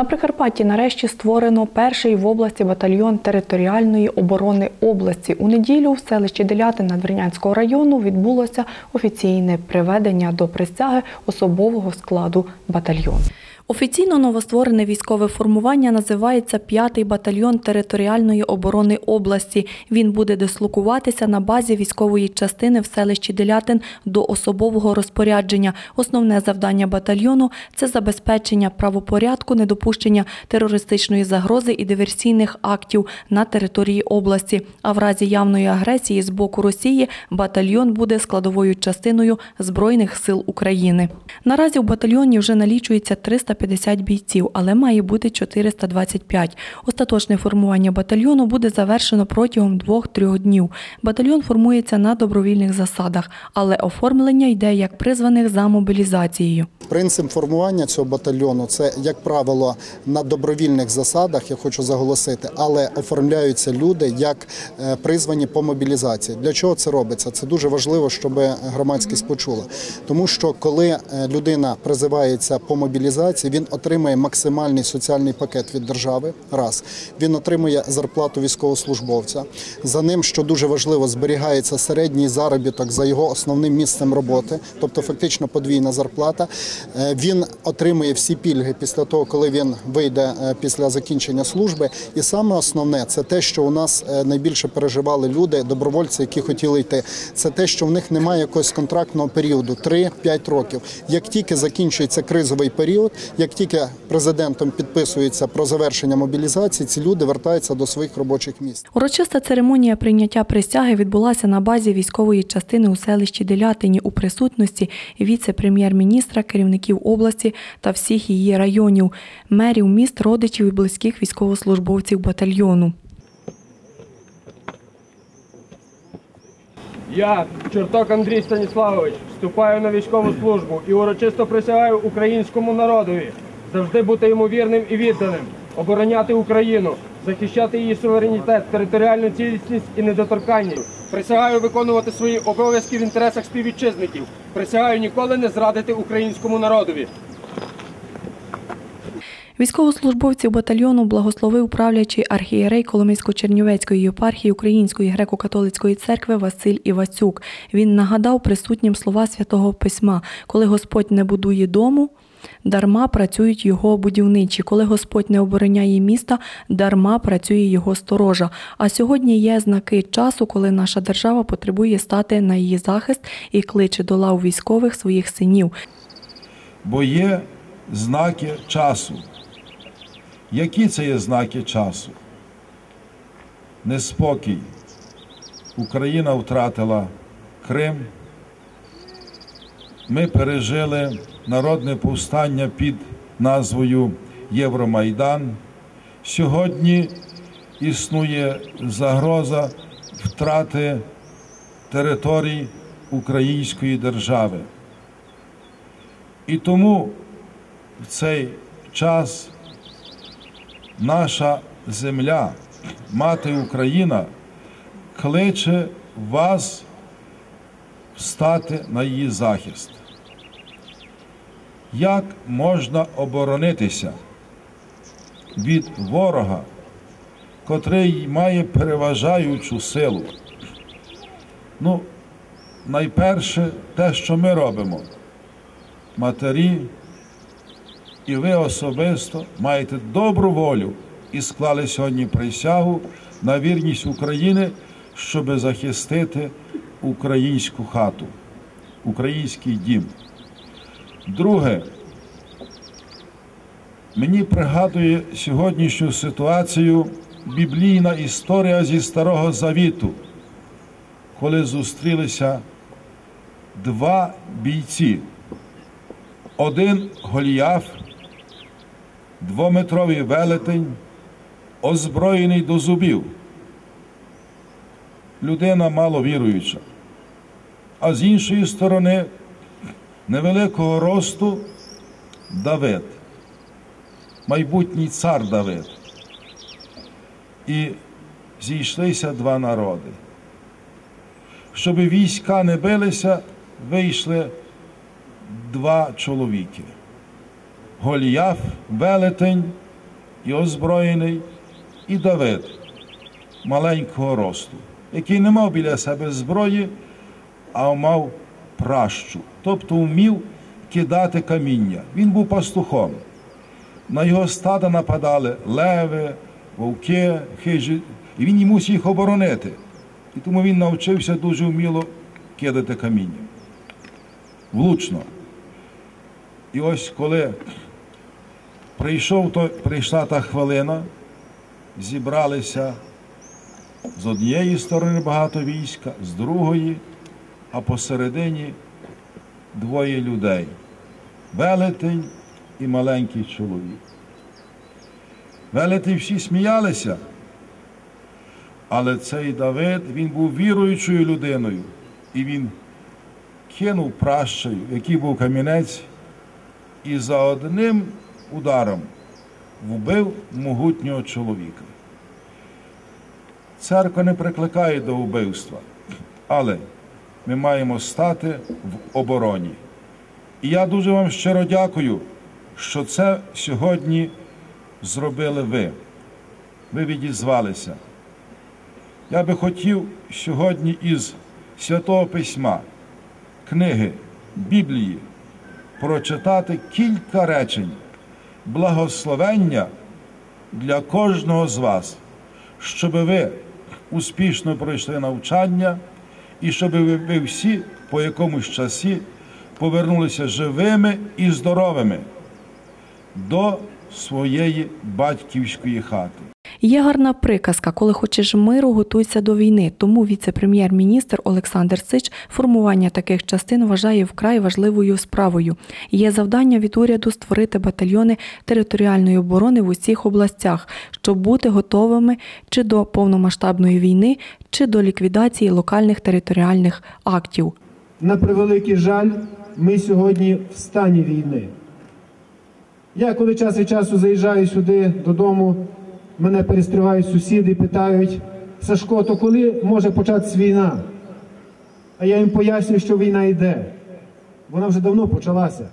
На Прикарпатті нарешті створено перший в області батальйон територіальної оборони області. У неділю в селищі Делятин Надвірнянського району відбулося офіційне приведення до присяги особового складу батальйону. Офіційно новостворене військове формування називається «5-й батальйон територіальної оборони області. Він буде дислокуватися на базі військової частини в селищі Делятин до особового розпорядження. Основне завдання батальйону це забезпечення правопорядку, недопущення терористичної загрози і диверсійних актів на території області. А в разі явної агресії з боку Росії батальйон буде складовою частиною Збройних сил України. Наразі в батальйоні вже налічується 350 бійців, але має бути 425. Остаточне формування батальйону буде завершено протягом 2-3 днів. Батальйон формується на добровільних засадах, але оформлення йде як призваних за мобілізацією. Принцип формування цього батальйону це, як правило, на добровільних засадах, я хочу заголосити, але оформляються люди як е, призвані по мобілізації. Для чого це робиться? Це дуже важливо, щоб громадськість почула. Тому що коли е, людина призивається по мобілізації, він отримує максимальний соціальний пакет від держави. Раз він отримує зарплату військовослужбовця. За ним, що дуже важливо, зберігається середній заробіток за його основним місцем роботи, тобто фактично подвійна зарплата. Е, Він отримує всі пільги після того, коли він вийде е, після закінчення служби. І саме основне це те, що у нас е, найбільше переживали люди, добровольці, які хотіли йти. Це те, що в них немає якогось контрактного періоду 3-5 років. Як тільки закінчується кризовий період, як тільки президентом підписується про завершення мобілізації, ці люди вертаються до своїх робочих місць. Урочиста церемонія прийняття присяги відбулася на базі військової частини у селищі Делятині у присутності віце-прем'єр-міністра, керівників області та всіх її районів, мерів міст, родичів і близьких військовослужбовців батальйону. Я, Чорток Андрій Станіславович, вступаю на військову службу і урочисто присягаю українському народові завжди бути йому вірним і відданим, обороняти Україну, захищати її суверенітет, територіальну цілісність і недоторканність. Присягаю виконувати свої обов'язки в інтересах співвітчизників. Присягаю ніколи не зрадити українському народові. Військовослужбовців батальйону благословив правлячий архієрей Коломийсько-Чернівецької єпархії Української греко-католицької церкви Василь Івасюк. Він нагадав присутнім слова святого письма: коли Господь не будує дому. Дарма працюють його будівничі. Коли Господь не обороняє міста, дарма працює його сторожа. А сьогодні є знаки часу, коли наша держава потребує стати на її захист і кличе до лав військових своїх синів. бо є знаки часу. Які це є знаки часу? Неспокій. Україна втратила Крим. Ми пережили народне повстання під назвою Євромайдан. Сьогодні існує загроза втрати територій Української держави. І тому в цей час наша земля, мати Україна, кличе вас встати на її захист. Як можна оборонитися від ворога, котрий має переважаючу силу? Ну, найперше те, що ми робимо матері, і ви особисто маєте добру волю і склали сьогодні присягу на вірність України, щоб захистити українську хату, український дім. Друге, мені пригадує сьогоднішню ситуацію біблійна історія зі Старого Завіту, коли зустрілися два бійці. Один Голіаф, двометровий велетень, озброєний до зубів. Людина маловіруюча. А з іншої сторони, невеликого росту Давид, майбутній цар Давид. І зійшлися два народи. Щоб війська не билися, вийшли два чоловіки. Голіаф, велетень і озброєний, і Давид маленького росту, який не мав біля себе зброї, а мав пращу, тобто вмів кидати каміння. Він був пастухом. На його стада нападали леви, вовки, хижі, і він мусив їх оборонити. І тому він навчився дуже вміло кидати каміння. Влучно. І ось коли прийшов той, прийшла та хвилина, зібралися з однієї сторони багато війська, з другої, а посередині двоє людей велетень і маленький чоловік. Велетень всі сміялися, але цей Давид він був віруючою людиною, і він кинув пращею, який був камінець, і за одним ударом вбив могутнього чоловіка. Церква не прикликає до вбивства, але ми маємо стати в обороні. І я дуже вам щиро дякую, що це сьогодні зробили ви. Ви відізвалися. Я би хотів сьогодні із Святого Письма, книги, Біблії прочитати кілька речень благословення для кожного з вас, щоб ви успішно пройшли навчання і щоб ви, всі по якомусь часі повернулися живими і здоровими до своєї батьківської хати. Є гарна приказка, коли хочеш миру, готуйся до війни. Тому віце-прем'єр-міністр Олександр Сич формування таких частин вважає вкрай важливою справою. Є завдання від уряду створити батальйони територіальної оборони в усіх областях, щоб бути готовими чи до повномасштабної війни, чи до ліквідації локальних територіальних актів. На превеликий жаль, ми сьогодні в стані війни. Я коли час від часу заїжджаю сюди додому, мене перестрівають сусіди, питають, Сашко, то коли може початися війна? А я їм пояснюю, що війна йде. Вона вже давно почалася.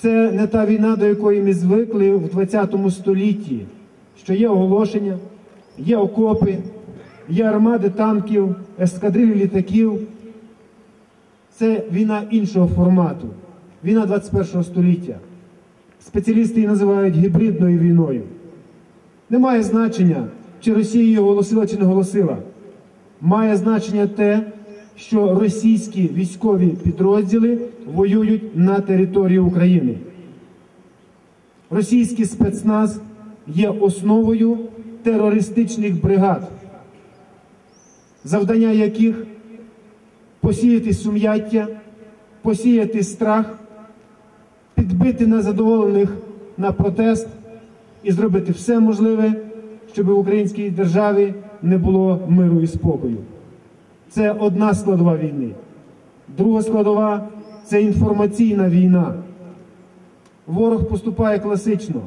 Це не та війна, до якої ми звикли в 20 столітті, що є оголошення, є окопи, є армади танків, ескадрилі літаків. Це війна іншого формату, війна 21 століття. Спеціалісти її називають гібридною війною. Немає значення, чи Росія її оголосила, чи не оголосила. Має значення те, що російські військові підрозділи воюють на території України. Російський спецназ є основою терористичних бригад, завдання яких посіяти сум'яття, посіяти страх, підбити незадоволених на протест і зробити все можливе, щоб в українській державі не було миру і спокою. Це одна складова війни. Друга складова це інформаційна війна. Ворог поступає класично.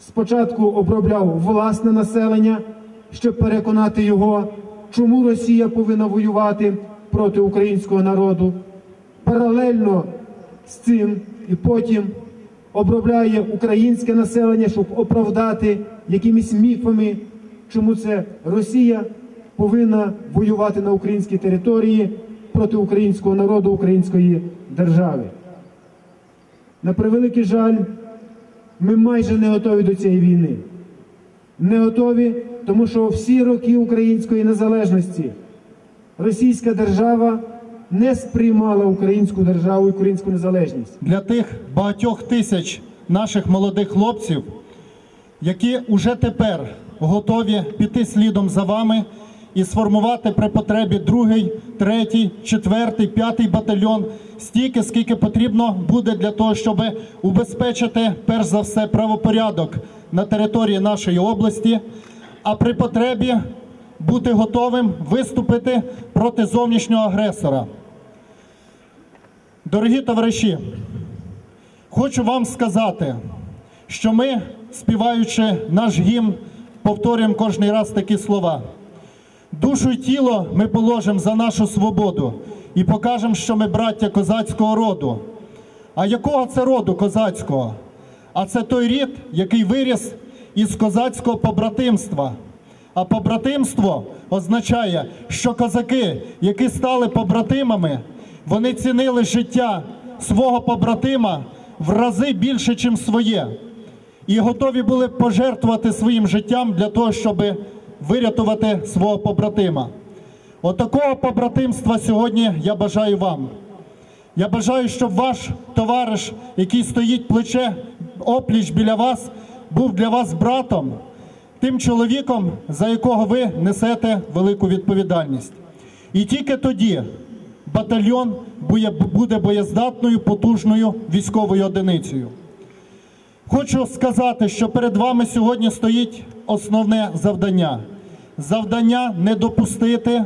Спочатку обробляв власне населення, щоб переконати його, чому Росія повинна воювати проти українського народу. Паралельно з цим і потім обробляє українське населення, щоб оправдати якимись міфами, чому це Росія повинна воювати на українській території проти українського народу, української держави. На превеликий жаль, ми майже не готові до цієї війни. Не готові, тому що всі роки української незалежності російська держава не сприймала українську державу і українську незалежність. для тих багатьох тисяч наших молодих хлопців, які уже тепер готові піти слідом за вами і сформувати при потребі другий, третій, четвертий, п'ятий батальйон стільки, скільки потрібно буде для того, щоб убезпечити перш за все правопорядок на території нашої області, а при потребі бути готовим виступити проти зовнішнього агресора. Дорогі товариші, хочу вам сказати, що ми, співаючи наш гімн, повторюємо кожний раз такі слова. Душу й тіло ми положимо за нашу свободу і покажемо, що ми браття козацького роду. А якого це роду козацького? А це той рід, який виріс із козацького побратимства. А побратимство означає, що козаки, які стали побратимами, вони цінили життя свого побратима в рази більше, ніж своє, і готові були пожертвувати своїм життям для того, щоб вирятувати свого побратима. Отакого побратимства сьогодні я бажаю вам. Я бажаю, щоб ваш товариш, який стоїть плече опліч біля вас, був для вас братом, тим чоловіком, за якого ви несете велику відповідальність. І тільки тоді батальйон буде боєздатною, потужною військовою одиницею. Хочу сказати, що перед вами сьогодні стоїть основне завдання: завдання не допустити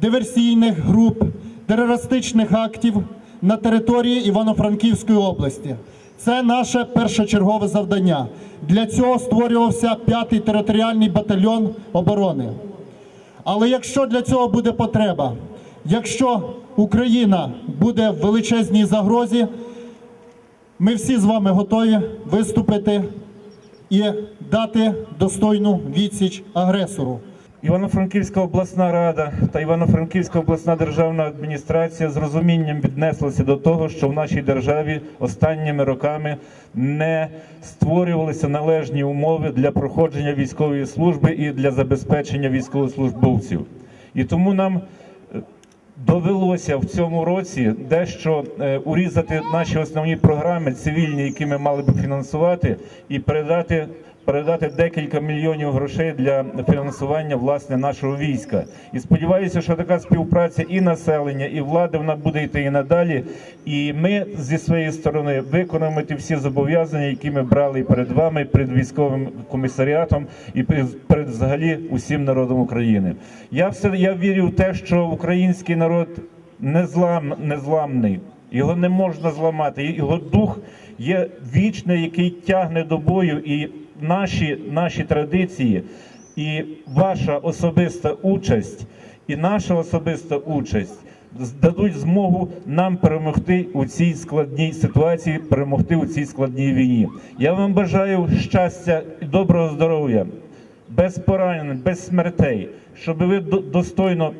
диверсійних груп, терористичних актів на території Івано-Франківської області. Це наше першочергове завдання. Для цього створювався 5-й територіальний батальйон оборони. Але якщо для цього буде потреба, якщо Україна буде в величезній загрозі, ми всі з вами готові виступити і дати достойну відсіч агресору. Івано-Франківська обласна рада та Івано-Франківська обласна державна адміністрація з розумінням віднеслися до того, що в нашій державі останніми роками не створювалися належні умови для проходження військової служби і для забезпечення військовослужбовців. І тому нам е, довелося в цьому році дещо е, урізати наші основні програми цивільні, які ми мали би фінансувати, і передати. Передати декілька мільйонів грошей для фінансування власне нашого війська, і сподіваюся, що така співпраця і населення, і влади вона буде йти і надалі. І ми зі своєї сторони виконуємо ті всі зобов'язання, які ми брали перед вами, перед військовим комісаріатом, і перед взагалі усім народом України. Я все я вірю в те, що український народ незлам, незламний. Його не можна зламати. Його дух є вічний, який тягне до бою, і наші, наші традиції, і ваша особиста участь, і наша особиста участь дадуть змогу нам перемогти у цій складній ситуації, перемогти у цій складній війні. Я вам бажаю щастя і доброго здоров'я, без поранень, без смертей, щоб ви достойно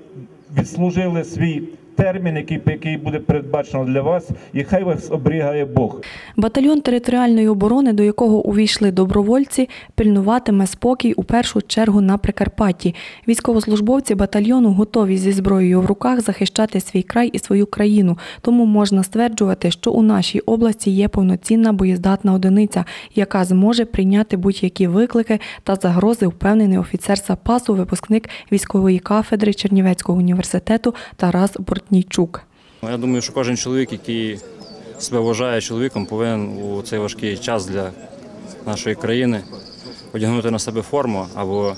відслужили свій термін, який, який буде передбачено для вас, і хай вас оберігає Бог. Батальйон територіальної оборони, до якого увійшли добровольці, пильнуватиме спокій у першу чергу на Прикарпатті. Військовослужбовці батальйону готові зі зброєю в руках захищати свій край і свою країну. Тому можна стверджувати, що у нашій області є повноцінна боєздатна одиниця, яка зможе прийняти будь-які виклики та загрози, впевнений офіцер запасу, випускник військової кафедри Чернівецького університету Тарас Бортнійчук. Ну, Я думаю, що кожен чоловік, який себе вважає чоловіком, повинен у цей важкий час для нашої країни одягнути на себе форму, або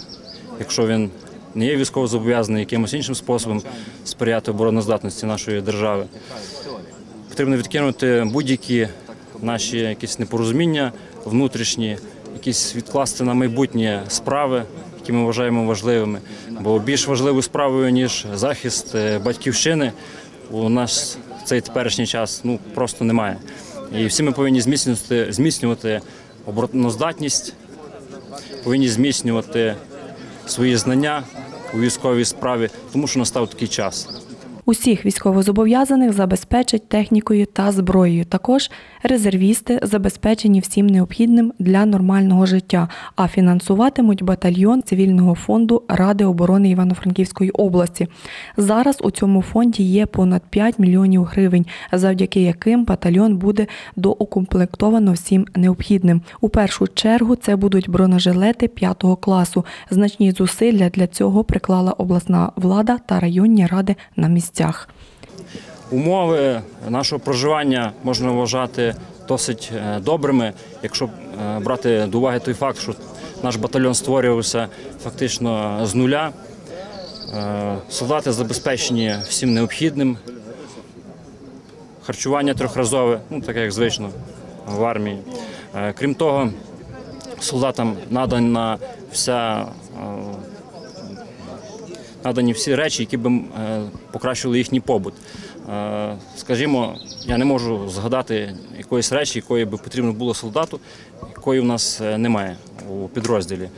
якщо він не є військовозобов'язаний, якимось іншим способом сприяти обороноздатності нашої держави. Потрібно відкинути будь-які наші якісь непорозуміння внутрішні, якісь відкласти на майбутнє справи, які ми вважаємо важливими. Бо більш важливою справою, ніж захист е, батьківщини, у нас в цей теперішній час ну просто немає. І всі ми повинні зміцнювати, зміцнювати обороноздатність, повинні зміцнювати свої знання у військовій справі, тому що настав такий час. Усіх військовозобов'язаних забезпечать технікою та зброєю. Також резервісти забезпечені всім необхідним для нормального життя, а фінансуватимуть батальйон цивільного фонду Ради оборони Івано-Франківської області. Зараз у цьому фонді є понад 5 мільйонів гривень, завдяки яким батальйон буде доукомплектовано всім необхідним. У першу чергу це будуть бронежилети 5 класу. Значні зусилля для цього приклала обласна влада та районні ради на місцях. Умови нашого проживання можна вважати досить е, добрими, якщо е, брати до уваги той факт, що наш батальйон створювався фактично з нуля. Е, Солдати забезпечені всім необхідним. Харчування трьохразове, ну таке як звично в армії. Е, Крім того, солдатам надана вся е, надані всі речі, які б е, покращили їхній побут. Е, Скажімо, я не можу згадати якоїсь речі, якої би потрібно було солдату, якої в нас е, немає у підрозділі.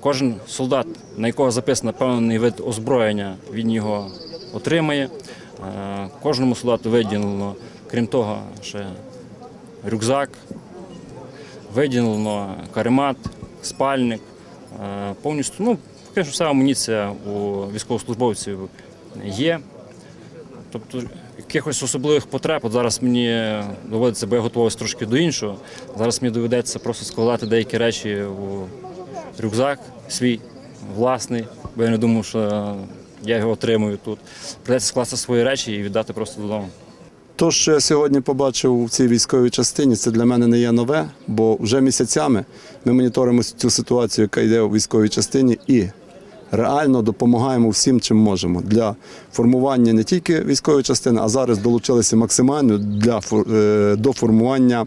Кожен солдат, на якого записано певний вид озброєння, він його отримає. Кожному солдату виділено, крім того, ще рюкзак, виділено каремат, спальник, повністю, ну, фактично вся амуніція у військовослужбовців є. Тобто якихось особливих потреб, от зараз мені доводиться, бо я готувався трошки до іншого. Зараз мені доведеться просто складати деякі речі у рюкзак свій власний, бо я не думав, що я його отримую тут. Придеться скласти свої речі і віддати просто додому. То, що я сьогодні побачив у цій військовій частині, це для мене не є нове, бо вже місяцями ми моніторимо цю ситуацію, яка йде у військовій частині, і реально допомагаємо всім, чим можемо для формування не тільки військової частини, а зараз долучилися максимально для, е, до формування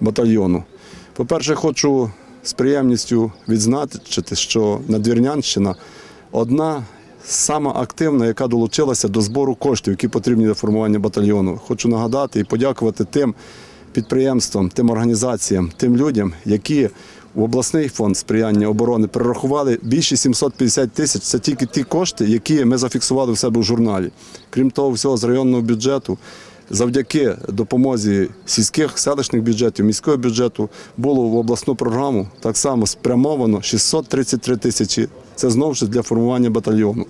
батальйону. По-перше, хочу з приємністю відзначити, що Надвірнянщина одна сама активна, яка долучилася до збору коштів, які потрібні для формування батальйону. Хочу нагадати і подякувати тим підприємствам, тим організаціям, тим людям, які в обласний фонд сприяння оборони перерахували більше 750 тисяч. Це тільки ті кошти, які ми зафіксували в себе в журналі. Крім того, всього з районного бюджету. Завдяки допомозі сільських селищних бюджетів, міського бюджету було в обласну програму так само спрямовано 633 тисячі. Це знову ж для формування батальйону.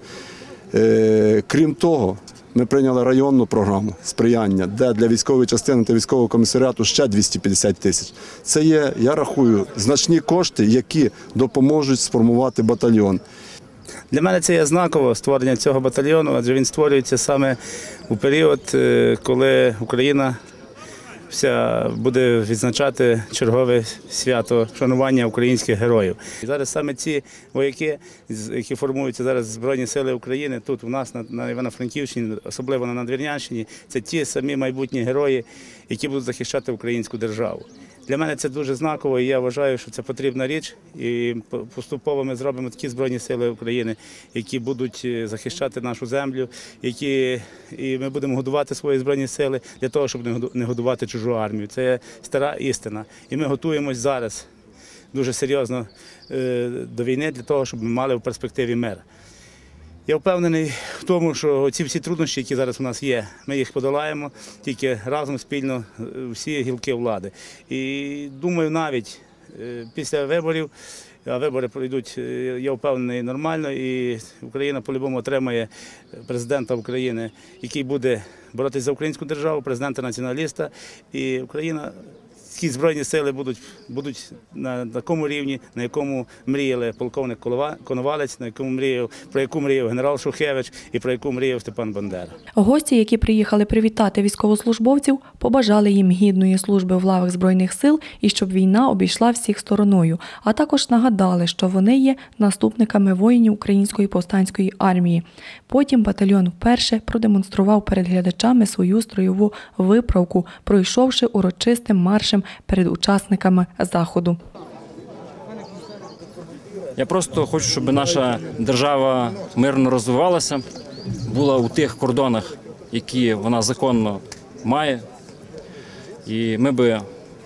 Е, крім того, ми прийняли районну програму сприяння, де для військової частини та військового комісаріату ще 250 тисяч. Це є, я рахую, значні кошти, які допоможуть сформувати батальйон. Для мене це є знаково створення цього батальйону, адже він створюється саме у період, е, коли Україна буде відзначати чергове свято шанування українських героїв. І зараз саме ці вояки, які формуються зараз Збройні Сили України, тут у нас на, на Івано-Франківщині, особливо на Надвірнянщині, це ті самі майбутні герої, які будуть захищати українську державу. Для мене це дуже знаково, і я вважаю, що це потрібна річ. І поступово ми зробимо такі збройні сили України, які будуть е, захищати нашу землю, які і ми будемо годувати свої збройні сили для того, щоб не году- не годувати чужу армію. Це стара істина. І ми готуємось зараз дуже серйозно е, до війни для того, щоб ми мали в перспективі мир. Я впевнений в тому, що ці всі труднощі, які зараз у нас є, ми їх подолаємо тільки разом спільно е, всі гілки влади. І думаю, навіть е, після виборів, а вибори пройдуть, е, я впевнений, нормально, і Україна по-любому отримає президента України, який буде боротися за українську державу, президента націоналіста, і Україна. Ці збройні сили будуть, будуть на такому рівні, на якому мріяли полковник Коновалець, на якому мріяв, про яку мріяв генерал Шухевич і про яку мріяв Степан Бандера. Гості, які приїхали привітати військовослужбовців, побажали їм гідної служби в лавах збройних сил і щоб війна обійшла всіх стороною. А також нагадали, що вони є наступниками воїнів української повстанської армії. Потім батальйон вперше продемонстрував перед глядачами свою строєву виправку, пройшовши урочистим маршем перед учасниками заходу. Я просто хочу, щоб наша держава мирно розвивалася, була у тих кордонах, які вона законно має. І ми би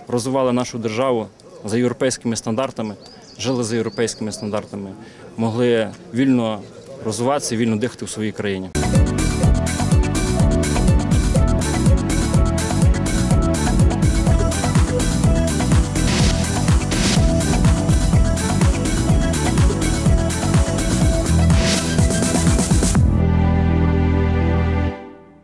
розвивали нашу державу за європейськими стандартами, жили за європейськими стандартами, могли вільно розвиватися, вільно дихати в своїй країні.